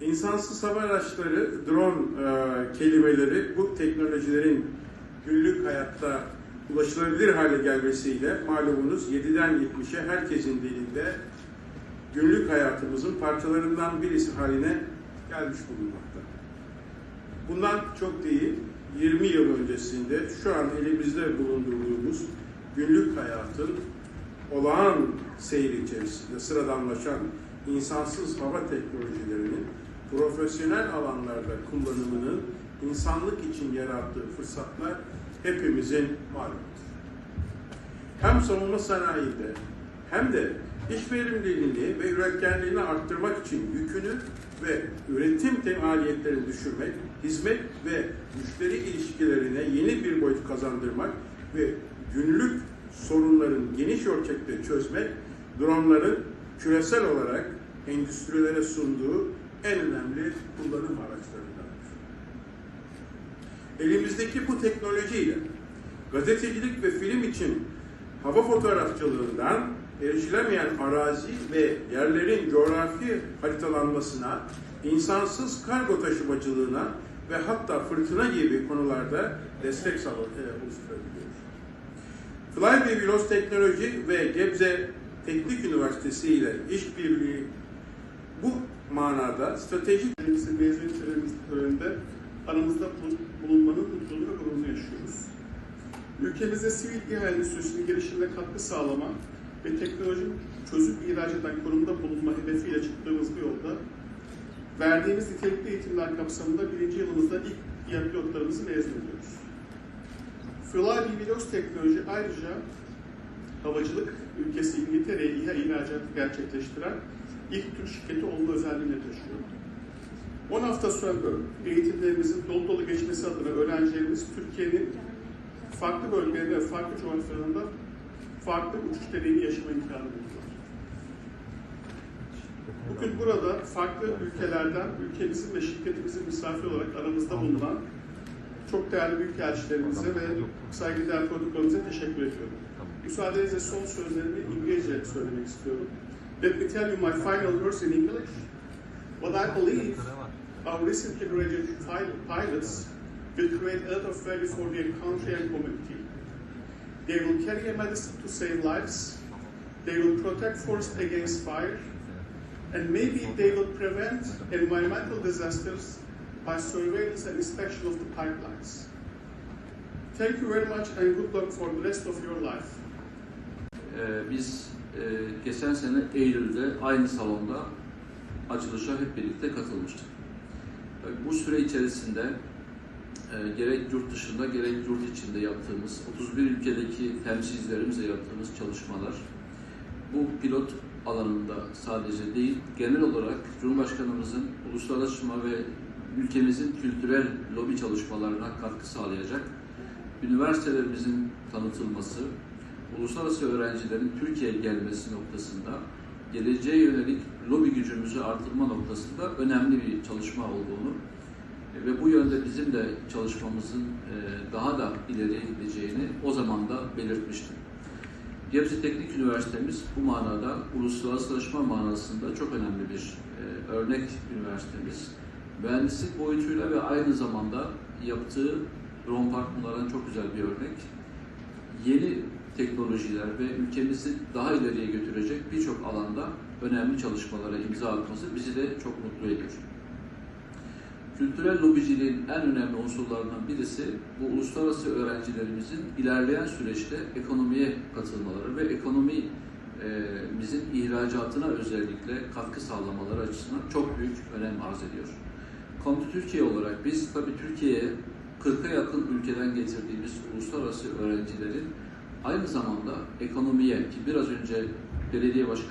İnsansız hava araçları, drone e, kelimeleri bu teknolojilerin günlük hayatta ulaşılabilir hale gelmesiyle malumunuz 7'den 70'e herkesin dilinde günlük hayatımızın parçalarından birisi haline gelmiş bulunmakta. Bundan çok değil, 20 yıl öncesinde şu an elimizde bulundurduğumuz günlük hayatın olağan seyri içerisinde sıradanlaşan insansız hava teknolojilerinin profesyonel alanlarda kullanımının insanlık için yarattığı fırsatlar hepimizin malumudur. Hem savunma sanayide hem de iş verimliliğini ve üretkenliğini arttırmak için yükünü ve üretim te- maliyetlerini düşürmek, hizmet ve müşteri ilişkilerine yeni bir boyut kazandırmak ve günlük sorunların geniş ölçekte çözmek, dronların küresel olarak endüstrilere sunduğu en önemli kullanım araçlarındandır. Elimizdeki bu teknolojiyle gazetecilik ve film için hava fotoğrafçılığından erişilemeyen arazi ve yerlerin coğrafi haritalanmasına, insansız kargo taşımacılığına ve hatta fırtına gibi konularda destek e, oluşturabiliyoruz. Flybe Veloz Teknoloji ve Gebze Teknik Üniversitesi ile işbirliği bu manada stratejik Üniversitemizin mezuniyet törenimiz töreninde aramızda bulu- bulunmanın mutluluğunu ve gururunu yaşıyoruz. Ülkemizde sivil İHA endüstrisinin gelişimine katkı sağlama ve teknolojinin çözüm ihraç eden konumda bulunma hedefiyle çıktığımız bu yolda verdiğimiz nitelikli eğitimler kapsamında birinci yılımızda ilk diğer pilotlarımızı mezun ediyoruz. Flybe Velox Teknoloji ayrıca havacılık ülkesi İngiltere'ye İHA ihracatı gerçekleştiren ilk Türk şirketi olma özelliğini taşıyor. 10 hafta sonra eğitimlerimizin dolu dolu geçmesi adına öğrencilerimiz Türkiye'nin farklı bölgelerinde ve farklı coğrafyalarında farklı uçuş deneyimi yaşama imkanı buldular. Bugün burada farklı ülkelerden ülkemizin ve şirketimizin misafir olarak aramızda bulunan çok değerli büyükelçilerimize ve saygıdeğer protokolümüze teşekkür ediyorum. Müsaadenizle son sözlerimi İngilizce söylemek istiyorum. Let me tell you my final words in English. What I believe our recently graduated pilots will create a lot of value for their country and community. They will carry a medicine to save lives. They will protect forests against fire. And maybe they will prevent environmental disasters by surveillance and inspection of the pipelines. Thank you very much and good luck for the rest of your life. Ee, biz e, geçen sene Eylül'de aynı salonda açılışa hep birlikte katılmıştık. Bu süre içerisinde e, gerek yurt dışında gerek yurt içinde yaptığımız 31 ülkedeki temsilcilerimizle yaptığımız çalışmalar bu pilot alanında sadece değil genel olarak Cumhurbaşkanımızın uluslararası ve ülkemizin kültürel lobi çalışmalarına katkı sağlayacak üniversitelerimizin tanıtılması, uluslararası öğrencilerin Türkiye'ye gelmesi noktasında geleceğe yönelik lobi gücümüzü artırma noktasında önemli bir çalışma olduğunu e, ve bu yönde bizim de çalışmamızın e, daha da ileriye gideceğini o zaman da belirtmiştim. Gebze Teknik Üniversitemiz bu manada uluslararası çalışma manasında çok önemli bir e, örnek üniversitemiz. Mühendislik boyutuyla ve aynı zamanda yaptığı park bunlardan çok güzel bir örnek. Yeni teknolojiler ve ülkemizi daha ileriye götürecek birçok alanda önemli çalışmalara imza atması bizi de çok mutlu ediyor. Kültürel lobiciliğin en önemli unsurlarından birisi bu uluslararası öğrencilerimizin ilerleyen süreçte ekonomiye katılmaları ve ekonomimizin ihracatına özellikle katkı sağlamaları açısından çok büyük önem arz ediyor. Kontu Türkiye olarak biz tabii Türkiye'ye 40'a yakın ülkeden getirdiğimiz uluslararası öğrencilerin aynı zamanda ekonomiye ki biraz önce belediye başkanı